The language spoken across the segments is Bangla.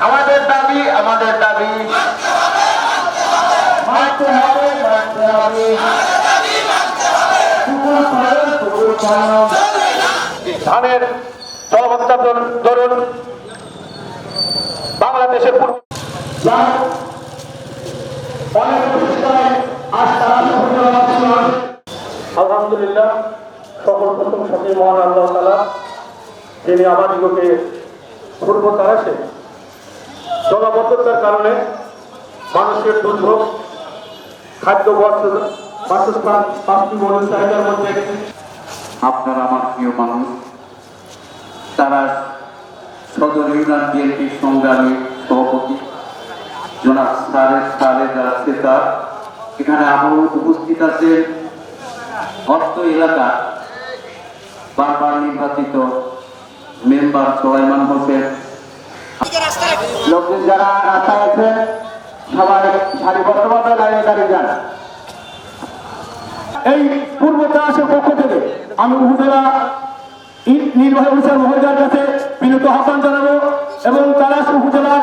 আমাদের দাবি আমাদের দাবি। ধানের জলবদ্ধতা ধরুন বাংলাদেশের পূর্ব যার অনেক প্রতিষ্ঠায় আজ তারা আলহামদুলিল্লাহ, সকল প্রথম সাথে মহান আল্লাহ তালা যিনি আমাদিগকে পূর্ব তারাসে জলাবদ্ধতার কারণে মানুষের দুর্ভোগ, খাদ্য বস্ত্র, বাসস্থান, পাঁচটি মধ্যে আপনারা আমার প্রিয় মানুষ, তারা সদর ইউনিয়ন বিএনপির সংগ্রামী সভাপতি। জনাব এখানে উপস্থিত অর্থ এলাকা, বারবার নির্বাচিত মেম্বার সোলাইমান হোসেন। লোকজন যারা রাস্তায় সবাই সারিবদ্ধভাবে লাইনে দাঁড়িয়ে যান। এই পূর্ব তারাসের পক্ষ থেকে আমি উপজেলা নির্বাহী অফিসার মহোদয়ের কাছে বিনীত আহ্বান জানাব এবং তারাস উপজেলার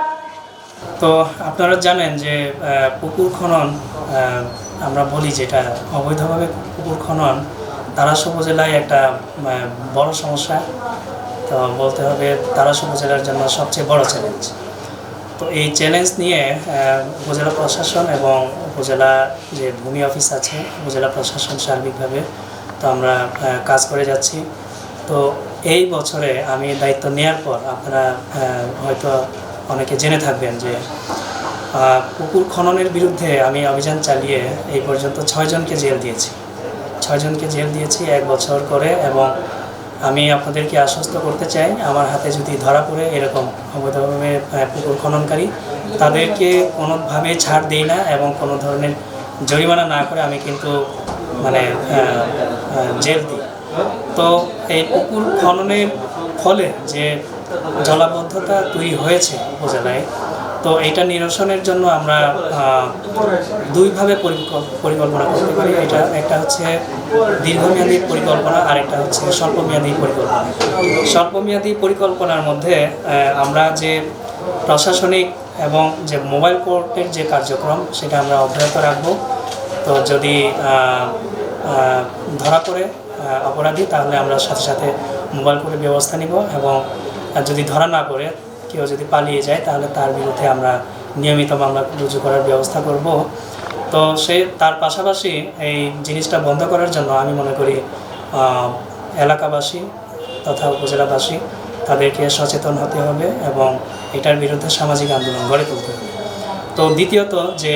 তো আপনারা জানেন যে পুকুর খনন আমরা বলি যেটা অবৈধভাবে পুকুর খনন তারাস উপজেলায় একটা বড় সমস্যা। তো বলতে হবে তারাস উপজেলার জন্য সবচেয়ে বড় চ্যালেঞ্জ তো এই চ্যালেঞ্জ নিয়ে উপজেলা প্রশাসন এবং উপজেলা যে ভূমি অফিস আছে, উপজেলা প্রশাসন সার্বিকভাবে তো আমরা কাজ করে যাচ্ছি। তো এই বছরে আমি দায়িত্ব নেওয়ার পর আপনারা হয়তো অনেকে জেনে থাকবেন যে পুকুর খননের বিরুদ্ধে আমি অভিযান চালিয়ে এই পর্যন্ত ছয়জনকে জেল দিয়েছি। ছয়জনকে জেল দিয়েছি এক বছর করে এবং আমি আপনাদেরকে আশ্বস্ত করতে চাই, আমার হাতে যদি ধরা পড়ে এরকম অবৈধভাবে পুকুর খননকারী, তাদেরকে কোনোভাবে ছাড় দেই না এবং কোনো ধরনের জরিমানা না করে আমি কিন্তু মানে জেল দিই। তো এই পুকুর খননের ফলে যে জলাবদ্ধতা তৈরি হয়েছে উপজেলায়। তো এটা নিরসনের জন্য আমরা দুইভাবে পরিকল- পরিকল্পনা করতে পারি। এটা একটা হচ্ছে দীর্ঘমেয়াদী পরিকল্পনা, আর একটা হচ্ছে স্বল্পমেয়াদী পরিকল্পনা। স্বল্পমেয়াদী পরিকল্পনার মধ্যে আমরা যে প্রশাসনিক এবং যে মোবাইল কোর্টের যে কার্যক্রম, সেটা আমরা অব্যাহত রাখব। তো যদি ধরা পড়ে অপরাধী, তাহলে আমরা সাথে সাথে মোবাইল কোর্টে ব্যবস্থা নিব এবং আর যদি ধরা না পড়ে, কেউ যদি পালিয়ে যায়, তাহলে তার বিরুদ্ধে আমরা নিয়মিত মামলা রুজু করার ব্যবস্থা করব। তো সে, তার পাশাপাশি এই জিনিসটা বন্ধ করার জন্য আমি মনে করি এলাকাবাসী তথা উপজেলাবাসী তাদেরকে সচেতন হতে হবে এবং এটার বিরুদ্ধে সামাজিক আন্দোলন গড়ে তুলতে হবে। তো দ্বিতীয়ত যে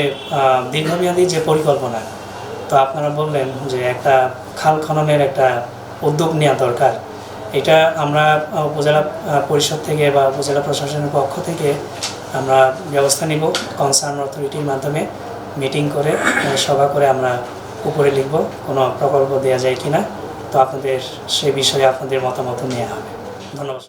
দীর্ঘমেয়াদী যে পরিকল্পনা, তো আপনারা বললেন যে একটা খাল খননের একটা উদ্যোগ নেওয়া দরকার। এটা আমরা উপজেলা পরিষদ থেকে বা উপজেলা প্রশাসনের পক্ষ থেকে আমরা ব্যবস্থা নিব। কনসার্ন অথরিটির মাধ্যমে মিটিং করে সভা করে আমরা উপরে লিখব, কোনো প্রকল্প দেওয়া যায় কিনা। তো আপনাদের সে বিষয়ে আপনাদের মতামত নেওয়া হবে। ধন্যবাদ।